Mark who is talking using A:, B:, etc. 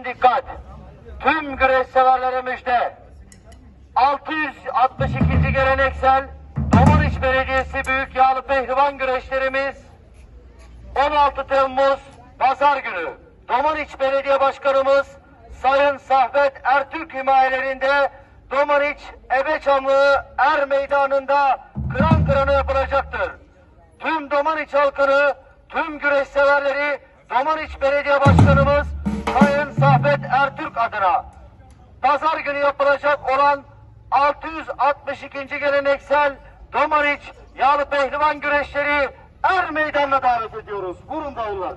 A: Aman dikkat! Tüm güreş severlere müjde. 662. geleneksel Domaniç Belediyesi Büyük Yağlı Pehlivan güreşlerimiz 16 Temmuz Pazar günü Domaniç Belediye Başkanımız Sayın Sahvet Ertürk himayelerinde Domaniç Ebeçamlı Er Meydanı'nda kıran kırana yapılacaktır. Tüm Domaniç halkını, tüm güreş severleri Domaniç Belediye Başkanımız Sahvet Ertürk adına Pazar günü yapılacak olan 662. geleneksel Domaniç Yağlı Pehlivan güreşleri Er Meydanı'na davet ediyoruz. Vurun davullar.